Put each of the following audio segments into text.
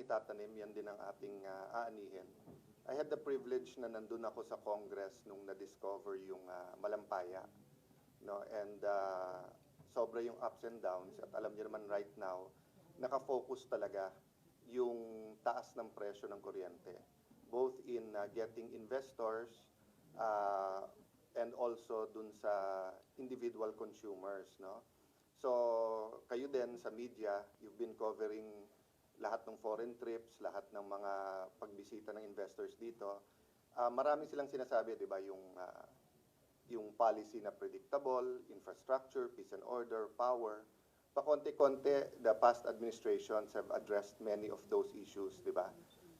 itatanim, yan din ang ating ah, aanihin. I had the privilege na nandun ako sa Congress nung na-discover yung ah, malampaya. No? And ah, sobra yung ups and downs. At alam niyo naman right now, nakafocus talaga yung taas ng presyo ng kuryente. Both in ah, getting investors ah, and also dun sa individual consumers. No? So, kayo din sa media, you've been covering lahat ng foreign trips, lahat ng mga pagbisita ng investors dito. Ah, marami silang sinasabi, 'di ba, yung ah, yung policy na predictable, infrastructure, peace and order, power. Pakonti-konti, the past administrations have addressed many of those issues, 'di ba?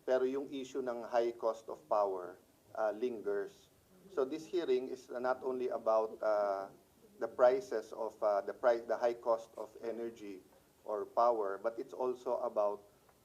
Pero yung issue ng high cost of power ah, lingers. So this hearing is not only about ah, the prices of uh, the price, the high cost of energy or power, but it's also about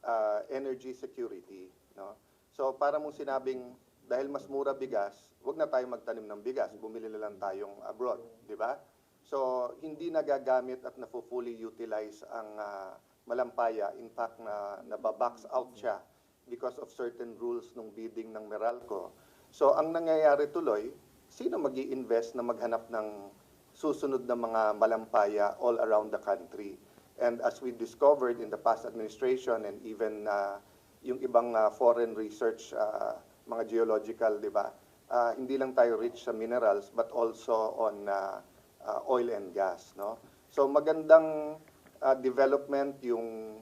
uh, energy security. No? So para mong sinabing dahil mas mura bigas, wag na tayo magtanim ng bigas, bumili na lang tayong abroad, di ba? So hindi nagagamit at na fully utilize ang uh, malampaya. In fact, na nababox out siya because of certain rules ng bidding ng Meralco. So ang nangyayari tuloy, sino mag invest na maghanap ng susunod na mga malampaya all around the country. And as we discovered in the past administration and even uh, yung ibang uh, foreign research, uh, mga geological, di ba? Uh, hindi lang tayo rich sa minerals but also on uh, uh, oil and gas, no? So magandang uh, development yung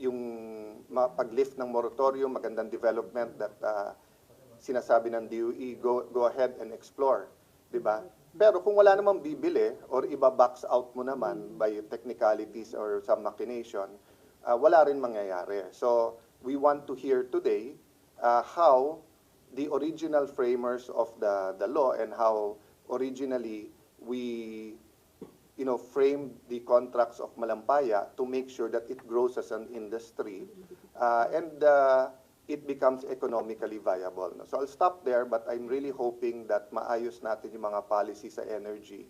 yung pag-lift ng moratorium, magandang development that uh, sinasabi ng DOE, go, go ahead and explore, di ba? Pero kung wala namang bibili or iba-box out mo naman by technicalities or some machination, uh, wala rin mangyayari. So we want to hear today uh, how the original framers of the, the law and how originally we you know, frame the contracts of Malampaya to make sure that it grows as an industry uh, and uh, it becomes economically viable. So I'll stop there, but I'm really hoping that maayos natin yung mga policy sa energy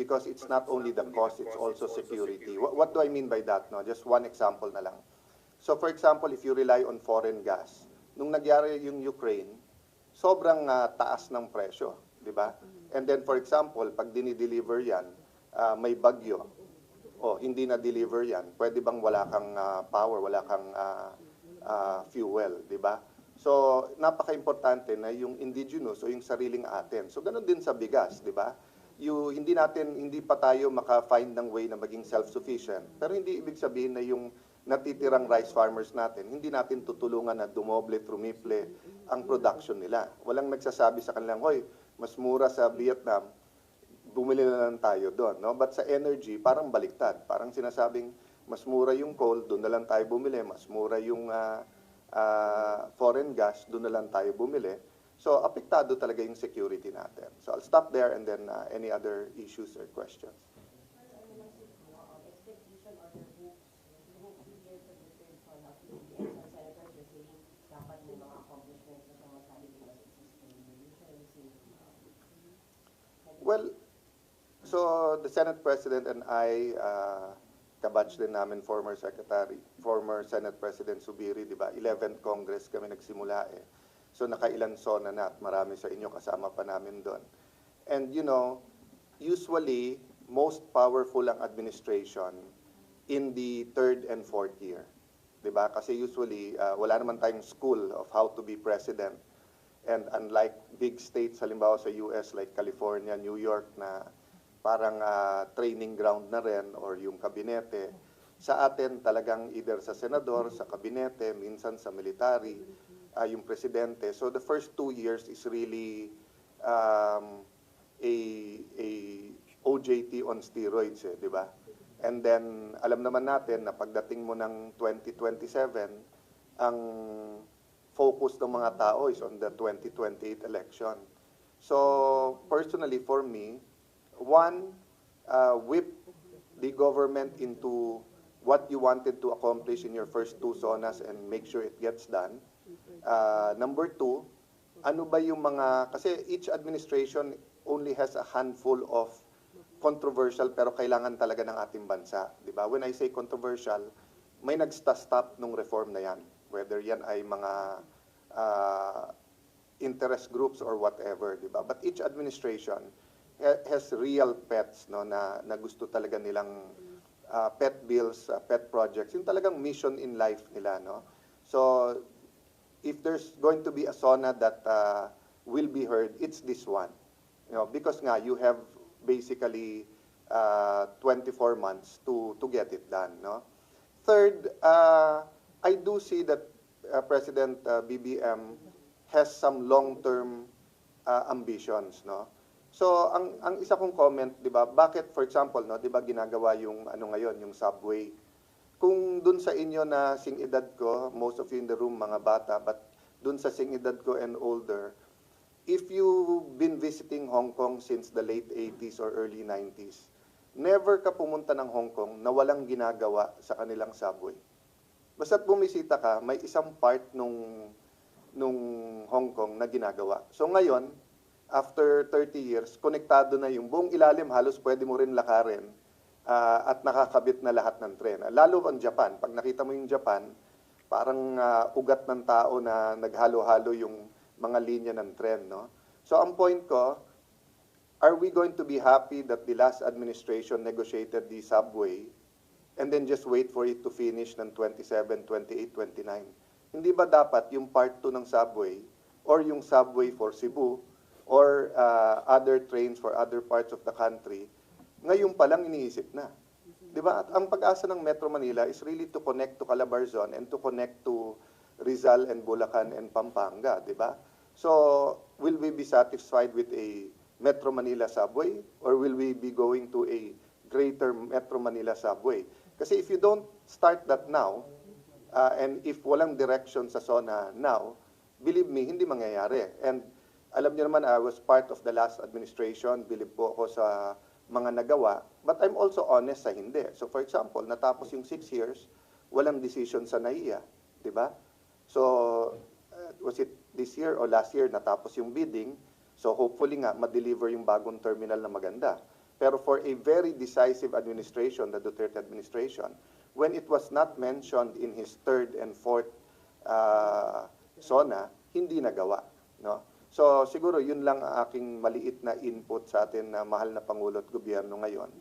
because it's not only the cost, it's also security. What, what do I mean by that? No? Just one example na lang. So for example, if you rely on foreign gas, nung nagyari yung Ukraine, sobrang ah, taas ng presyo, di ba? And then for example, pag dinideliver yan, ah, may bagyo, o hindi na deliver yan, pwede bang wala kang ah, power, wala kang ah, ah, fuel, di ba? So, napaka-importante na yung indigenous o yung sariling atin. So, ganun din sa bigas, di ba? You, hindi natin, hindi pa tayo maka-find ng way na maging self-sufficient. Pero hindi ibig sabihin na yung natitirang rice farmers natin, hindi natin tutulungan na dumoble, trumiple ang production nila. Walang nagsasabi sa kanilang, hoy, mas mura sa Vietnam, bumili na lang tayo doon. No? But sa energy, parang baliktad. Parang sinasabing, mas mura yung coal, doon na lang tayo bumili. Mas mura yung ah, ah, foreign gas, doon na lang tayo bumili. So, apektado talaga yung security natin. So, I'll stop there and then ah, any other issues or questions. Well, so the Senate President and I, uh, kabatch din namin former Secretary, former Senate President Subiri, di ba? 11th Congress kami nagsimula eh. So nakailan sona na at marami sa inyo kasama pa namin doon. And you know, usually, most powerful ang administration in the third and fourth year. Di ba? Kasi usually, uh, wala naman tayong school of how to be president. And unlike big states, halimbawa sa US like California, New York na parang ah, training ground na rin or yung kabinete, sa atin talagang either sa senador, sa kabinete, minsan sa military, ah, yung presidente. So the first two years is really um, a, a OJT on steroids, eh, di ba? And then, alam naman natin na pagdating mo ng 2027, ang focus ng mga tao is on the 2028 election. So, personally, for me, one, uh, whip the government into what you wanted to accomplish in your first two zonas and make sure it gets done. Uh, number two, ano ba yung mga, kasi each administration only has a handful of controversial pero kailangan talaga ng ating bansa, di ba? When I say controversial, may nagsta-stop nung reform na yan. whether yan ay mga ah, interest groups or whatever, di ba? But each administration has real pets no na, na gusto talaga nilang ah, pet bills, ah, pet projects, yung talagang mission in life nila, no? So if there's going to be a SONA that uh, will be heard, it's this one. You know, because nga you have basically uh, 24 months to to get it done, no? Third, uh, I do see that uh, President uh, BBM has some long-term uh, ambitions, no? So, ang ang isa kong comment, 'di ba? Bakit for example, no, 'di ba ginagawa yung ano ngayon, yung subway? Kung dun sa inyo na sing edad ko, most of you in the room mga bata, but dun sa sing edad ko and older, if you've been visiting Hong Kong since the late 80s or early 90s, never ka pumunta ng Hong Kong na walang ginagawa sa kanilang subway. Basta't bumisita ka, may isang part nung nung Hong Kong na ginagawa. So ngayon, after 30 years, konektado na yung buong ilalim, halos pwede mo rin lakarin ah, at nakakabit na lahat ng tren. Lalo ang Japan, pag nakita mo yung Japan, parang ah, ugat ng tao na naghalo-halo yung mga linya ng tren. No? So ang point ko, are we going to be happy that the last administration negotiated the subway and then just wait for it to finish ng 27, 28, 29? Hindi ba dapat yung part 2 ng subway or yung subway for Cebu or uh, other trains for other parts of the country, ngayon pa lang iniisip na. 'Di ba? At ang pag-asa ng Metro Manila is really to connect to Calabarzon and to connect to Rizal and Bulacan and Pampanga, 'di ba? So, will we be satisfied with a Metro Manila subway or will we be going to a greater Metro Manila subway? Kasi if you don't start that now, uh, and if walang direction sa SONA now, believe me, hindi mangyayari. And alam niyo naman, I was part of the last administration, believe po ako sa mga nagawa, but I'm also honest sa hindi. So for example, natapos yung six years, walang decision sa NAIA, di ba? So, uh, was it this year or last year natapos yung bidding, so hopefully nga, ma-deliver yung bagong terminal na maganda. Pero for a very decisive administration, the Duterte administration, when it was not mentioned in his third and fourth uh, SONA, hindi nagawa. No? So siguro yun lang ang aking maliit na input sa atin na mahal na Pangulo at Gobyerno ngayon.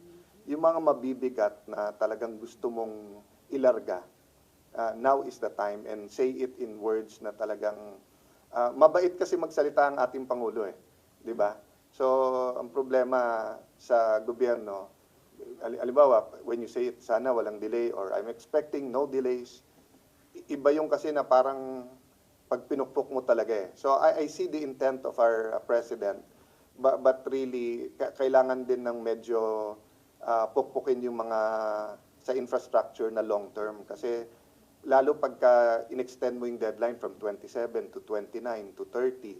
Yung mga mabibigat na talagang gusto mong ilarga, uh, now is the time and say it in words na talagang uh, mabait kasi magsalita ang ating Pangulo eh. Di ba? So ang problema sa gobyerno, ali- alimbawa, when you say it, sana walang delay or I'm expecting no delays, iba yung kasi na parang pag pinukpok mo talaga eh. So I, I see the intent of our uh, president, but, but really, ka- kailangan din ng medyo uh, pukpukin yung mga sa infrastructure na long term. Kasi lalo pagka in-extend mo yung deadline from 27 to 29 to 30,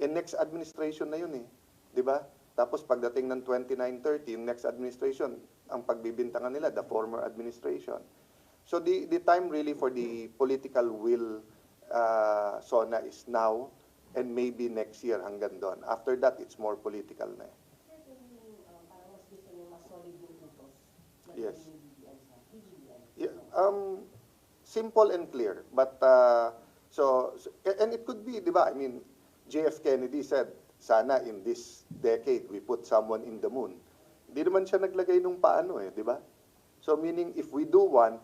eh next administration na yun eh. Di ba? Tapos pagdating ng 29-30, yung next administration, ang pagbibintangan nila, the former administration. So the, the time really for the political will uh, SONA is now and maybe next year hanggang doon. After that, it's more political na eh. Yes. Yeah, um, simple and clear. But, uh, so, so- and it could be, di ba, I mean, JF Kennedy said, sana in this decade we put someone in the moon. Di naman siya naglagay nung paano eh, di ba? So meaning if we do want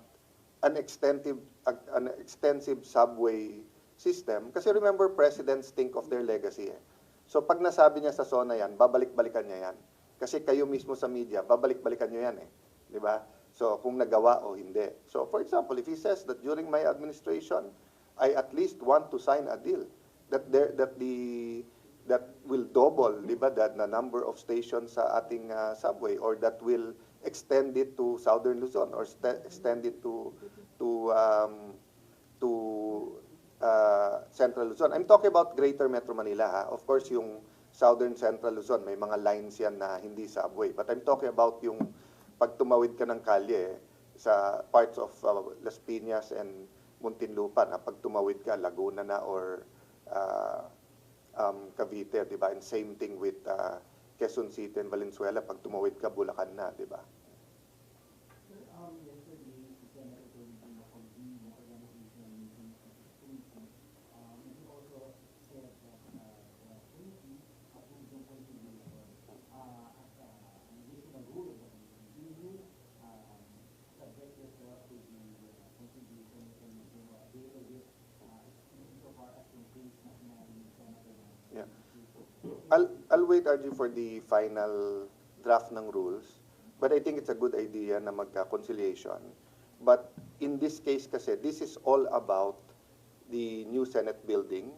an extensive, an extensive subway system, kasi remember presidents think of their legacy eh. So pag nasabi niya sa SONA yan, babalik-balikan niya yan. Kasi kayo mismo sa media, babalik-balikan niyo yan eh. Di ba? So kung nagawa o hindi. So for example, if he says that during my administration, I at least want to sign a deal that there that the that will double, di that the number of stations sa ating uh, subway or that will extend it to Southern Luzon or extend it to to um, to uh, Central Luzon. I'm talking about Greater Metro Manila. Ha? Of course, yung Southern Central Luzon, may mga lines yan na hindi subway. But I'm talking about yung pag tumawid ka ng kalye sa parts of uh, Las Piñas and Muntinlupa na pag tumawid ka, Laguna na or uh, um, Cavite, di ba? And same thing with uh, Quezon City and Valenzuela, pag tumawid ka, Bulacan na, di ba? Wait, RG, for the final draft ng rules. But I think it's a good idea na magka-conciliation. But in this case kasi, this is all about the new Senate building,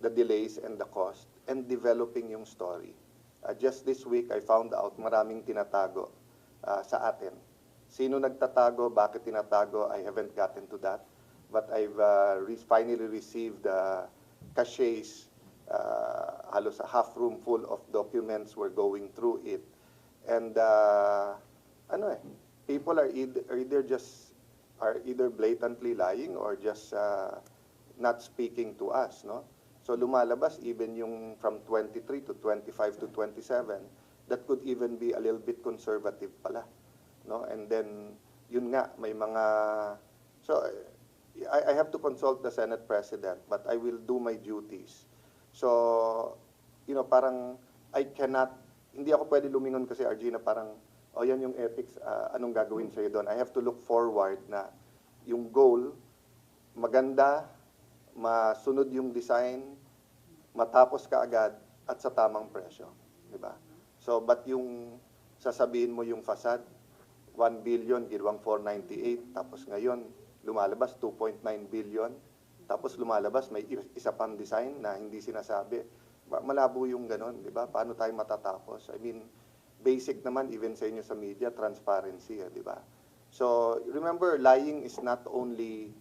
the delays and the cost, and developing yung story. Uh, just this week, I found out maraming tinatago uh, sa atin. Sino nagtatago, bakit tinatago, I haven't gotten to that. But I've uh, re- finally received uh, caches, uh, halos a half room full of documents. We're going through it. And uh, ano eh, people are either, are either just are either blatantly lying or just uh, not speaking to us, no? So lumalabas even yung from 23 to 25 to 27, that could even be a little bit conservative pala, no? And then yun nga may mga so I, I have to consult the Senate President, but I will do my duties. So, you know, parang I cannot, hindi ako pwede lumingon kasi RG na parang, o yan yung ethics, ah, anong gagawin sa'yo doon. I have to look forward na yung goal, maganda, masunod yung design, matapos ka agad at sa tamang presyo. Di ba? So, but yung sasabihin mo yung facade, 1 billion, ginawang 498, tapos ngayon, lumalabas 2.9 billion, tapos lumalabas may isa pang design na hindi sinasabi. Ma- Malabo yung ganun, di ba? Paano tayo matatapos? I mean, basic naman even sa inyo sa media, transparency, eh, di ba? So, remember, lying is not only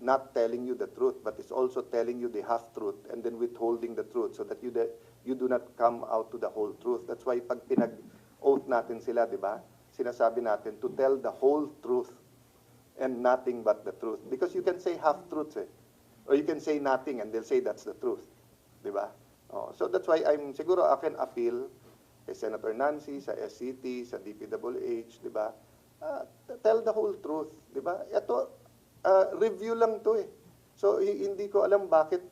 not telling you the truth, but it's also telling you the half-truth and then withholding the truth so that you, de- you do not come out to the whole truth. That's why pag pinag-oath natin sila, di ba? Sinasabi natin to tell the whole truth and nothing but the truth. Because you can say half-truths eh. Or you can say nothing and they'll say that's the truth. Di ba? Oh, so that's why I'm, siguro can appeal kay Senator Nancy, sa SCT, sa DPWH, di ba? T- tell the whole truth, di ba? Ito, ah, review lang to eh. So, hi- hindi ko alam bakit,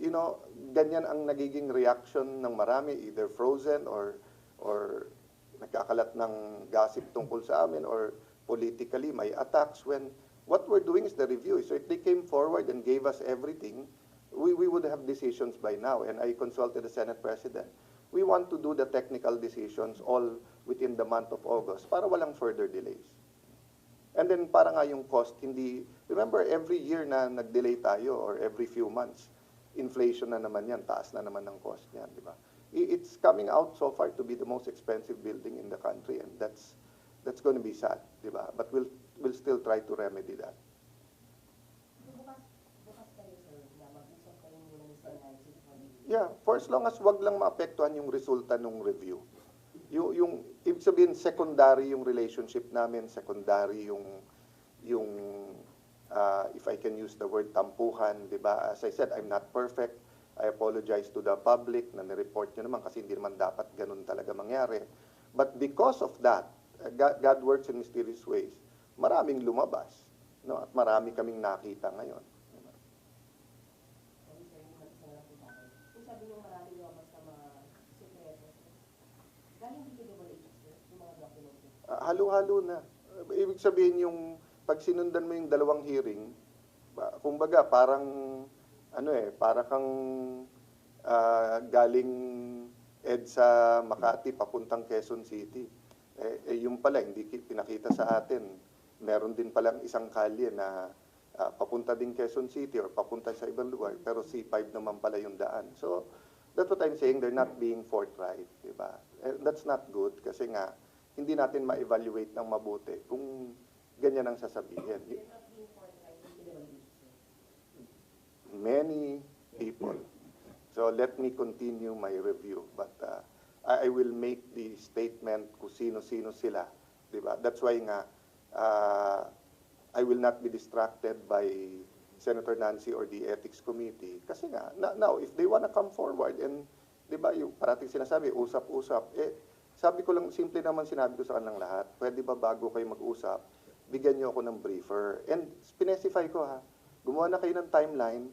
you know, ganyan ang nagiging reaction ng marami, either frozen or, or nagkakalat ng gossip tungkol sa amin or politically may attacks when what we're doing is the review. So if they came forward and gave us everything, we, we would have decisions by now. And I consulted the Senate President. We want to do the technical decisions all within the month of August para walang further delays. And then para nga yung cost, hindi, remember every year na nag-delay tayo or every few months, inflation na naman yan, taas na naman ng cost niyan, di ba? It's coming out so far to be the most expensive building in the country and that's, that's going to be sad, di ba? But we'll, we'll still try to remedy that. Bukas, bukas kayo, sir, na mag-usap kayo muna ni Sir Nancy for the Yeah, for as long as wag lang maapektuhan yung resulta ng review. Yung, yung ibig sabihin secondary yung relationship namin, secondary yung yung uh, if I can use the word tampuhan, 'di ba? As I said, I'm not perfect. I apologize to the public na ni-report nyo naman kasi hindi naman dapat ganun talaga mangyari. But because of that, God, God works in mysterious ways. Maraming lumabas, no? At marami kaming nakita ngayon. Halo-halo na. Uh, Ibig sabihin yung pag sinundan mo yung dalawang hearing, ba- kumbaga parang ano eh, para kang ah, galing EDSA Makati papuntang Quezon City. Eh, eh yung pala hindi ki- pinakita sa atin. Meron din palang isang kalye na ah, papunta din Quezon City or papunta sa ibang lugar pero C5 naman pala yung daan. So that's what I'm saying, they're not being forthright, di ba? Eh, that's not good kasi nga hindi natin ma-evaluate ng mabuti kung ganyan ang sasabihin. Many people. So let me continue my review. But uh, I, will make the statement kung sino-sino sila. Di ba? That's why nga, uh, I will not be distracted by Senator Nancy or the Ethics Committee. Kasi nga, now, if they wanna come forward and, di ba, yung parating sinasabi, usap-usap, eh, sabi ko lang, simple naman sinabi ko sa kanilang lahat, pwede ba bago kayo mag-usap, bigyan niyo ako ng briefer. And specify ko ha, gumawa na kayo ng timeline,